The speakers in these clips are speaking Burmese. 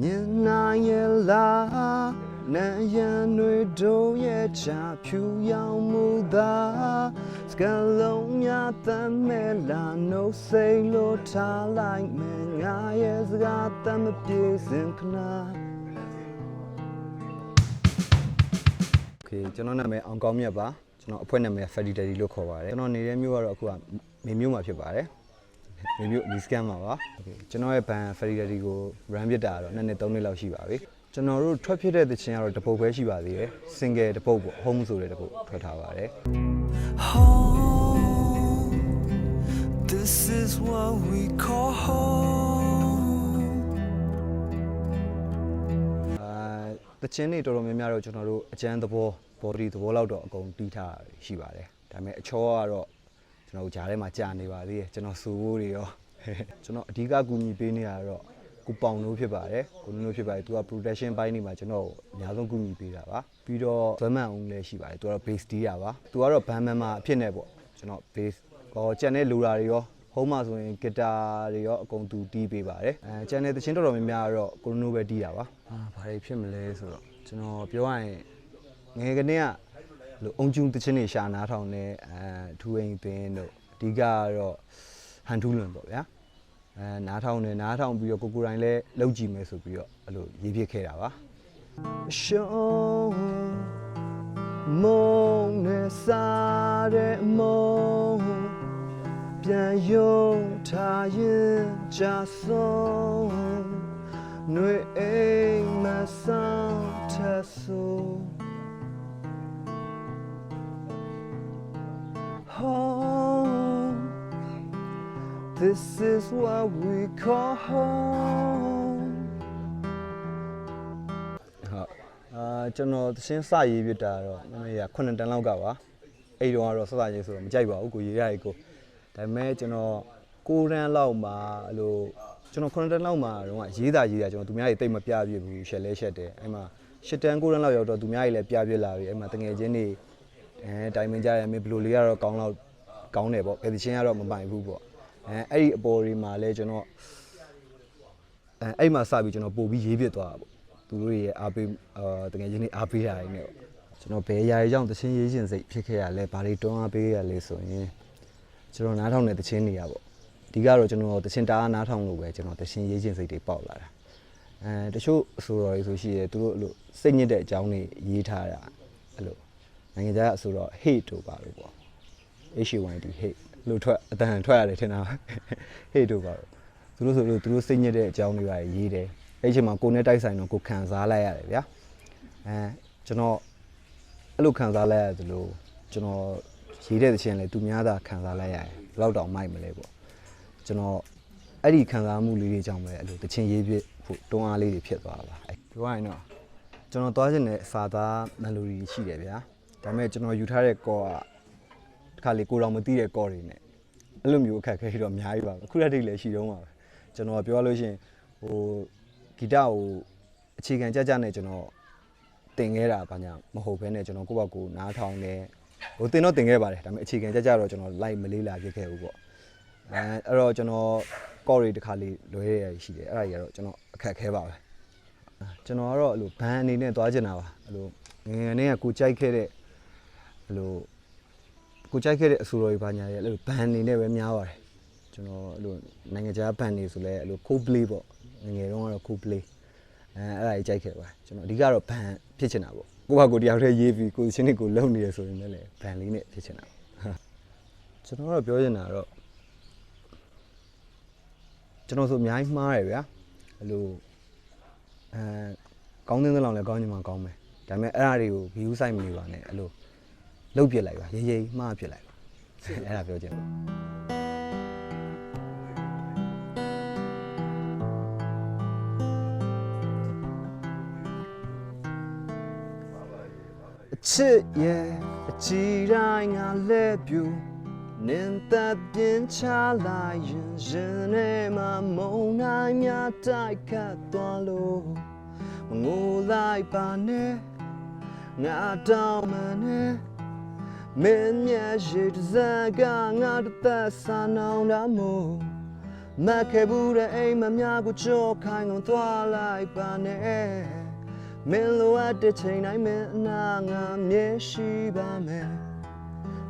မြင်နိုင်ရဲ့လားနံရံတွေတို့ရဲ့ချာဖြူရောင်မှုသာစကလုံးများတမ်းမဲ့လာနှုတ်စိတ်လိုထားလိုက်မယ်ငါရဲ့စကားတမ်းမပြေစင်ခနာ Okay ကျွန်တော်နာမည်အောင်ကောင်းမြတ်ပါကျွန်တော်အဖွဲ့နာမည် Ferdinand လို့ခေါ်ပါတယ်ကျွန်တော်နေတဲ့မြို့ကတော့အခုကမေမြို့မှာဖြစ်ပါတယ် review ဒီ scan မှာပါကျွန်တော်ရဲ့ ban fidelity ကို run ပြတာတော့နှစ်နှစ်သုံးနှစ်လောက်ရှိပါပြီကျွန်တော်တို့ထွက်ဖြစ်တဲ့သချင်းကတော့တပုတ်ပဲရှိပါသေးတယ် single တပုတ်ပေါ့ home ဆိုတဲ့တပုတ်ထွက်ထားပါတယ် This is what we call home အာသချင်းတွေတော်တော်များများတော့ကျွန်တော်တို့အကျန်းသဘော body သဘောလောက်တော့အကုန်တီးထားရှိပါတယ်ဒါပေမဲ့အချောကတော့ ကျွန်တော်တို့ဂျားထဲမှာကြာနေပါသေးတယ်ကျွန်တော်စူဖို့တွေရောကျွန်တော်အဓိကကူညီပေးနေတာတော့ကိုပေါင်လို့ဖြစ်ပါတယ်ကိုနုလို့ဖြစ်ပါတယ်သူက protection ဘိုင်းနေမှာကျွန်တော်အများဆုံးကူညီပေးတာပါပြီးတော့ဇွမ်းမန်အောင်လည်းရှိပါတယ်သူကတော့ base တီးတာပါသူကတော့ဘန်မန်မှာအဖြစ်နေပေါ့ကျွန်တော် base ဟောကြံတဲ့လူတာတွေရောဟုံးမှာဆိုရင်ဂီတာတွေရောအကုန်သူတီးပေးပါတယ်အဲကျန်တဲ့သချင်းတော်တော်များများကတော့ကိုနုပဲတီးတာပါအာဘာတွေဖြစ်မလဲဆိုတော့ကျွန်တော်ပြောရရင်ငယ်ကနေက လို့အုံကျုံတချင်းတွေရှာနားထောင်နေအဲထူအိမ်ပင်တို့အဓိကကတော့ဟန်ထူးလွန်ပေါ့ဗျာအဲနားထောင်နေနားထောင်ပြီးတော့ကိုကိုယ်တိုင်လည်းလောက်ကြည့်မယ်ဆိုပြီးတော့အဲ့လိုရေးပြခဲ့တာပါရှောင်းမုံနဲ့စားတဲ့မုံပြန်ယုံထားရင်ကြဆုံးຫນွေအိမ်မ This is what we call home. ဟုတ်အာကျွန်တော်သင်းစရေးပြတာတော့မမေးရ9တန်းလောက်ကပါအဲ့တုန်းကတော့စစရေးဆိုတော့မကြိုက်ပါဘူးကိုရေးရတယ်ကိုဒါပေမဲ့ကျွန်တော်9တန်းလောက်မှာအဲ့လိုကျွန်တော်9တန်းလောက်မှာတော့ရေးတာရေးတာကျွန်တော်သူများတွေတိတ်မပြပြဘူးရှက်လဲရှက်တယ်အဲ့မှာ10တန်း9တန်းလောက်ရောက်တော့သူများတွေလည်းပြပြလာပြီအဲ့မှာတငယ်ချင်းတွေအဲတိုင်ပင်ကြရမယ်ဘယ်လိုလေးကတော့ကောင်းတော့ကောင်းတယ်ပေါ့ဘယ်သချင်းကတော့မပိုင်ဘူးပေါ့ အဲအဲ့ဒီအပေါ်တွေမှာလည်းကျွန်တော်အဲအဲ့မှာစပြီးကျွန်တော်ပို့ပြီးရေးပြသွားတာပေါ့သူတို့ရဲ့အားပေးအာတကယ်ချင်းနေအားပေးတာတွေနဲ့ပေါ့ကျွန်တော်ဘယ်ຢာရီကြောင့်တချင်းရေးရှင်စိတ်ဖြစ်ခဲ့ရလဲဘာတွေတွန်းအားပေးရလဲဆိုရင်ကျွန်တော်နားထောင်တဲ့တချင်းတွေရပေါ့အဓိကတော့ကျွန်တော်တချင်းတားနားထောင်လို့ပဲကျွန်တော်တချင်းရေးရှင်စိတ်တွေပေါက်လာတာအဲတချို့အဆိုတော်တွေဆိုရှိရဲသူတို့အဲ့လိုစိတ်ညစ်တဲ့အကြောင်းတွေရေးထားတာအဲ့လိုနိုင်ငံခြားအဆိုတော် hate တို့ပါလို့ပေါ့ HYD hate လို့ထွက်အတန်ထွက်ရတယ်ထင်တာ hate တို့ပါလို့သူတို့ဆိုလို့သူတို့စိတ်ညစ်တဲ့အကြောင်းတွေပါရေးတယ်အဲ့ဒီအချိန်မှာကိုယ်နဲ့တိုက်ဆိုင်တော့ကိုခံစားလိုက်ရတယ်ဗျာအဲကျွန်တော်အဲ့လိုခံစားလိုက်ရတယ်လို့ကျွန်တော်ရေးတဲ့သချင်းလဲသူများသာခံစားလိုက်ရတယ်ဘယ်လောက်တောင်မိုက်မလဲပေါ့ကျွန်တော်အဲ့ဒီခံစားမှုလေးတွေကြောင့်ပဲအဲ့လိုသချင်းရေးပြဖို့တွန်းအားလေးတွေဖြစ်သွားတာပါအဲ့ပြောရရင်တော့ကျွန်တော်သွားခြင်းနဲ့စာသားမယ်လိုဒီရှိတယ်ဗျာဒါပေမဲ့ကျွန်တော်ယူထားတဲ့ကောကတစ် ခါလေကိုတော်မသိတဲ့ကောတွေနဲ့အဲ့လိုမျိုးအခက်အခဲတွေတော့အများကြီးပါပဲအခုရက်တိတ်လည်းရှိတော့မှာပဲကျွန်တော်ပြောလို့ရှိရင်ဟိုဂီတကိုအခြေခံကြကြနဲ့ကျွန်တော်တင်ခဲ့တာဘာညာမဟုတ်ဘဲနဲ့ကျွန်တော်ကိုယ့်ဘက်ကိုနားထောင်နေဟိုတင်တော့တင်ခဲ့ပါတယ်ဒါပေမဲ့အခြေခံကြကြတော့ကျွန်တော် live မလေးလာဖြစ်ခဲ့ဘူးပေါ့အဲအဲ့တော့ကျွန်တော်ကော့ရီတစ်ခါလေးလွဲရရရှိတယ်အဲ့ဒါကြီးကတော့ကျွန်တော်အခက်အခဲပါပဲကျွန်တော်ကတော့အဲ့လိုဘန်အနေနဲ့သွားကျင်တာပါအဲ့လိုငယ်ငယ်နဲ့ကကိုကြိုက်ခဲ့တဲ့အဲ့လို ကိုကြိုက်ခဲ့တဲ့အဆိုတော်ကြီးဘာညာရဲ့အဲ့လိုဘန်အနေနဲ့ပဲများပါတယ်ကျွန်တော်အဲ့လိုနိုင်ငံခြားဘန်နေဆိုလဲအဲ့လို Coldplay ပေါ့ငယ်ငယ်တုန်းကတော့ Coldplay အဲအဲ့ဒါကြီးကြိုက်ခဲ့ပါတယ်ကျွန်တော်အဓိကတော့ဘန်ဖြစ်ချင်တာပေါ့ကိုကကိုတယောက်တည်းရေးပြီးကိုချင်းတွေကိုလုံနေရဆိုရင်လည်းဘန်လေးနဲ့ဖြစ်ချင်တာပေါ့ကျွန်တော်ကတော့ပြောချင်တာတော့ကျွန်တော်ဆိုအများကြီးမှားတယ်ဗျာအဲ့လိုအဲကောင်းတဲ့လောက်လည်းကောင်းချင်မှကောင်းမယ်ဒါပေမဲ့အဲ့အရာတွေကို view site မနေပါနဲ့အဲ့လို လုတ်ပြစ်လိုက်ပါရေးရေးမှားပြစ်လိုက်ပါအဲ့ဒါပြောချင်တယ်အချစ်ရဲ့အကြည်တိုင်းငါလက်ပြူနင်သက်ပြင်းချလိုက်ရင်ရင်ထဲမှာမုံနိုင်များတိုက်ခတ်သွားလို့မငိုလိုက်ပါနဲ့ငါတောင်းမနဲ့ မင်းမျက်ရည်တစ်စက်ကငါတစ်သက်ဆာနောင်တာမို့မတ်ခဲ့ဘူးတဲ့အိမ်မများကိုကြောခိုင်းကုန်သွားလိုက်ပါနဲ့မင်းလိုအပ်တဲ့ချိန်တိုင်းမင်းအနာငါမြဲရှိပါမယ်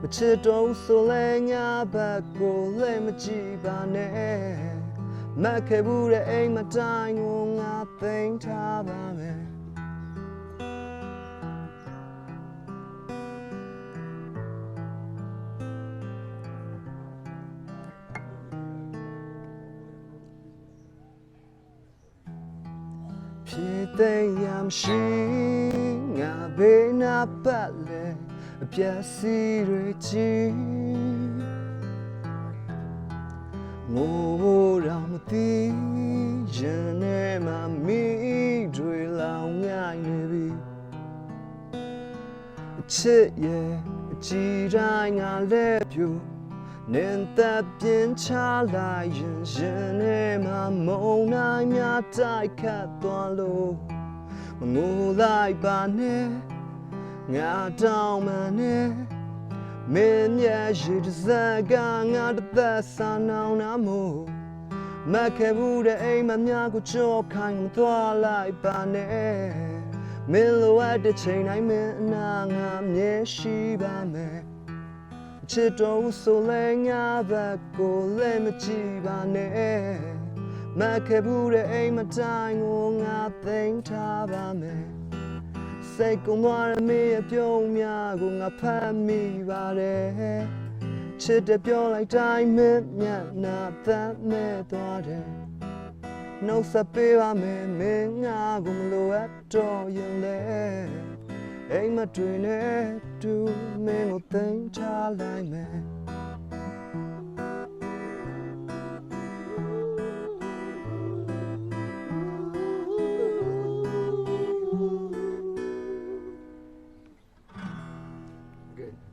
မချစ်တော့ဘူးဆိုလဲငါဘက်ကိုလဲမကြည့်ပါနဲ့မတ်ခဲ့ဘူးတဲ့အိမ်မတိုင်းကိုငါသိမ်းထားပါမယ် ဖြစ်တဲ့ရမ်းရှိငါဘေးနာပတ်လေအပြည့်စီတွေချီငိုတော့မသိရင်ထဲမှာမိတွေလောင်ငိုင်းနေပြီအချစ်ရဲ့အကြည်တိုင်းငါလက်ပြူ နင်သက်ပြင်းချလိုက်ရင်ရင်ထဲမှာမုံနိုင်များတိုက်ခတ်သွားလို့မငိုလိုက်ပါနဲ့ငါတောင်းမနဲ့မင်းရဲ့ရှိတဲ့စကားငါတစ်သက်ဆာနောင်နာမို့မခဲ့ဘူးတဲ့အိမ်မများကိုကြော ခိုင်းမသွားလိုက်ပါနဲ့မင်းလိုအပ်တဲ့ချိန်တိုင်းမင်းအနာငါမြဲရှိပါမယ်ချစ်တော်ဦးဆိုလဲငါဘက်ကိုလဲမကြည့်ပါနဲ့မခဲ့ဘူးတဲ့အိမ်မတိုင်းကိုငါသိမ်းထားပါမယ်စိတ်ကုံသွားတဲ့မေရဲ့ပြုံးများကိုငါဖမ်းမိပါတယ်ချစ်တဲ့ပြောလိုက်တိုင်းမင်းမျက်နှာသက်မဲ့သွားတယ်နှုတ်ဆက်ပေးပါမယ်မင်းငါကိုမလိုအပ်တော့ရင်လဲ အိမ်မတွင်နဲ့တူမင်းကိုသိမ်းချလိုက်မယ်